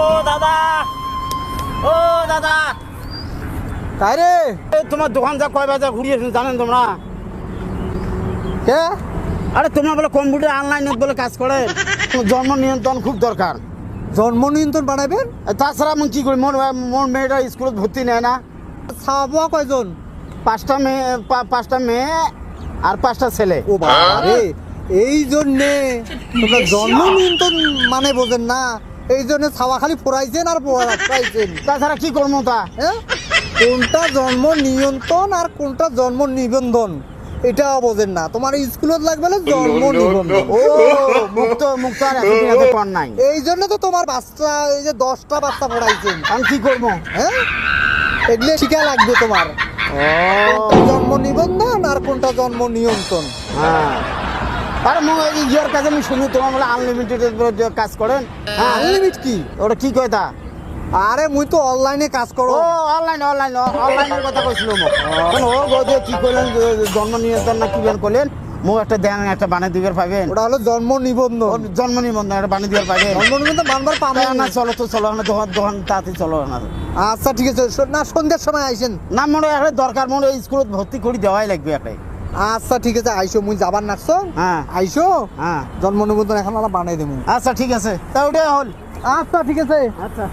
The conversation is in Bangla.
ও দাদা। ও দাদা। তাই রে? তোমার দোকান যা কয় বাজার ঘুরিয়েছেন জানেন তোমরা? কে? আরে তোমরা বলে কম্পিউটার অনলাইনে বলে কাজ করে। জন্ম নিয়ন্ত্রণ খুব দরকার। জন্ম নিয়ন্ত্রণ বানাবেন এ, তাছাড়া আমি কি করি? মোর মোর মেয়েটা স্কুলে ভর্তি নেয় না। খাওয়া কয়জন? পাঁচটা মেয়ে পা- পাঁচটা মেয়ে আর পাঁচটা ছেলে। ও বাবা রে এই জন্যে তোমরা জন্ম নিয়ন্ত্রণ মানে বোঝেন না এই জন্য ছাওয়া খালি ফোরাইছেন আর ফোরাইছেন তাছাড়া কি করব তা? হ্যাঁ? কোনটা জন্ম নিয়ন্ত্রণ আর কোনটা জন্ম নিবন্ধন এটা বোঝেন না। তোমার স্কুলত লাগবে না জন্ম নিবন্ধন। ও মুক্ত মুক্ত আর এত কর নাই। এই জন্য তো তোমার বাচ্চা এই যে দশটা বাচ্চা পড়াইছেন। আমি কি করব? হ্যাঁ? এগুলো শিখা লাগবে তোমার। জন্ম নিবন্ধন আর কোনটা জন্ম নিয়ন্ত্রণ? হ্যাঁ। আরে ইয়ার কাছে আমি শুনি তোমার বলে আনলিমিটেড কাজ করেন। হ্যাঁ। আনলিমিট কি? ওটা কি কয় তা? আরে মুই তো অনলাইনে কাজ করো। ও অনলাইন অনলাইন অনলাইনের কথা কইছিল মোক ও গো যে কি কইলেন জন্ম নিয়ন্ত্রণ না কি বেন কইলেন? মোক একটা দেন একটা বানিয়ে দিবার পাবেন ওটা হলো জন্ম নিবন্ধন। জন্ম নিবন্ধন একটা বানিয়ে দিবার পাবেন জন্ম নিবন্ধন মানবার পাবো তাই না চলো তো চলো না দোকান দোকান তাড়াতাড়ি চলো না আচ্ছা ঠিক আছে না সন্ধ্যার সময় আইসেন। না মনে হয় একটা দরকার মনে হয় স্কুলত ভর্তি করে দেওয়াই লাগবে একটা আচ্ছা ঠিক আছে আইসো মুই যাবার নাকছো। হ্যাঁ। আইসো হ্যাঁ। জন্ম নিবন্ধন এখন আমরা বানাই দেবো আচ্ছা ঠিক আছে। তা ওটাই হল। আচ্ছা ঠিক আছে। আচ্ছা।